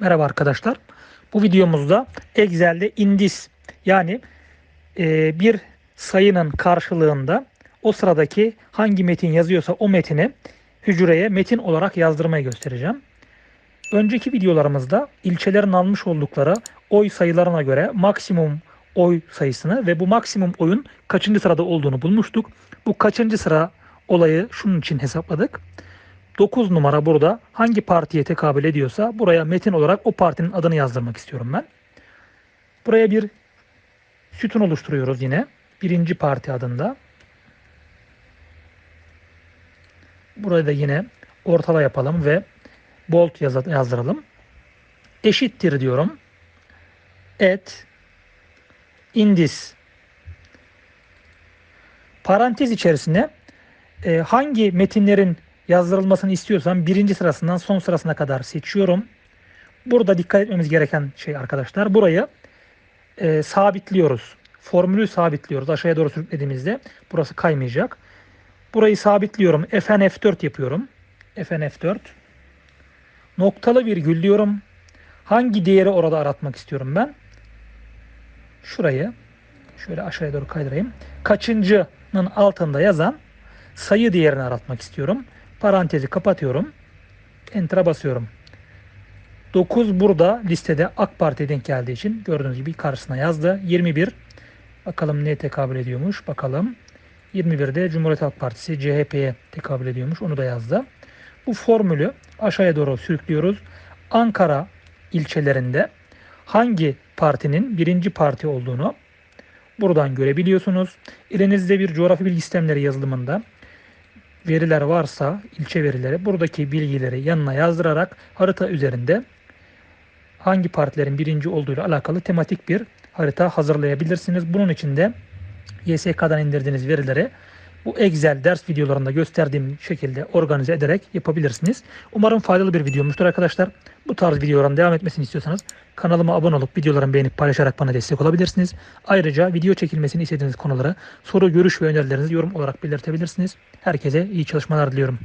Merhaba arkadaşlar. Bu videomuzda Excel'de indis yani e, bir sayının karşılığında o sıradaki hangi metin yazıyorsa o metini hücreye metin olarak yazdırmayı göstereceğim. Önceki videolarımızda ilçelerin almış oldukları oy sayılarına göre maksimum oy sayısını ve bu maksimum oyun kaçıncı sırada olduğunu bulmuştuk. Bu kaçıncı sıra olayı şunun için hesapladık. 9 numara burada hangi partiye tekabül ediyorsa buraya metin olarak o partinin adını yazdırmak istiyorum ben. Buraya bir sütun oluşturuyoruz yine. Birinci parti adında. Buraya da yine ortala yapalım ve bold yazdıralım. Eşittir diyorum. Et indis parantez içerisine e, hangi metinlerin yazdırılmasını istiyorsam birinci sırasından son sırasına kadar seçiyorum. Burada dikkat etmemiz gereken şey arkadaşlar burayı e, sabitliyoruz. Formülü sabitliyoruz. Aşağıya doğru sürüklediğimizde burası kaymayacak. Burayı sabitliyorum. Fn F4 yapıyorum. Fn F4. Noktalı virgül diyorum. Hangi değeri orada aratmak istiyorum ben? Şurayı şöyle aşağıya doğru kaydırayım. Kaçıncının altında yazan sayı değerini aratmak istiyorum. Parantezi kapatıyorum. Enter'a basıyorum. 9 burada listede AK Parti denk geldiği için gördüğünüz gibi karşısına yazdı. 21 bakalım ne tekabül ediyormuş bakalım. 21'de Cumhuriyet Halk Partisi CHP'ye tekabül ediyormuş. Onu da yazdı. Bu formülü aşağıya doğru sürüklüyoruz. Ankara ilçelerinde hangi partinin birinci parti olduğunu buradan görebiliyorsunuz. Elinizde bir coğrafi bilgi sistemleri yazılımında veriler varsa ilçe verileri buradaki bilgileri yanına yazdırarak harita üzerinde hangi partilerin birinci olduğuyla alakalı tematik bir harita hazırlayabilirsiniz. Bunun için de YSK'dan indirdiğiniz verileri bu Excel ders videolarında gösterdiğim şekilde organize ederek yapabilirsiniz. Umarım faydalı bir videomuştur arkadaşlar. Bu tarz videoların devam etmesini istiyorsanız kanalıma abone olup videolarımı beğenip paylaşarak bana destek olabilirsiniz. Ayrıca video çekilmesini istediğiniz konulara soru, görüş ve önerilerinizi yorum olarak belirtebilirsiniz. Herkese iyi çalışmalar diliyorum.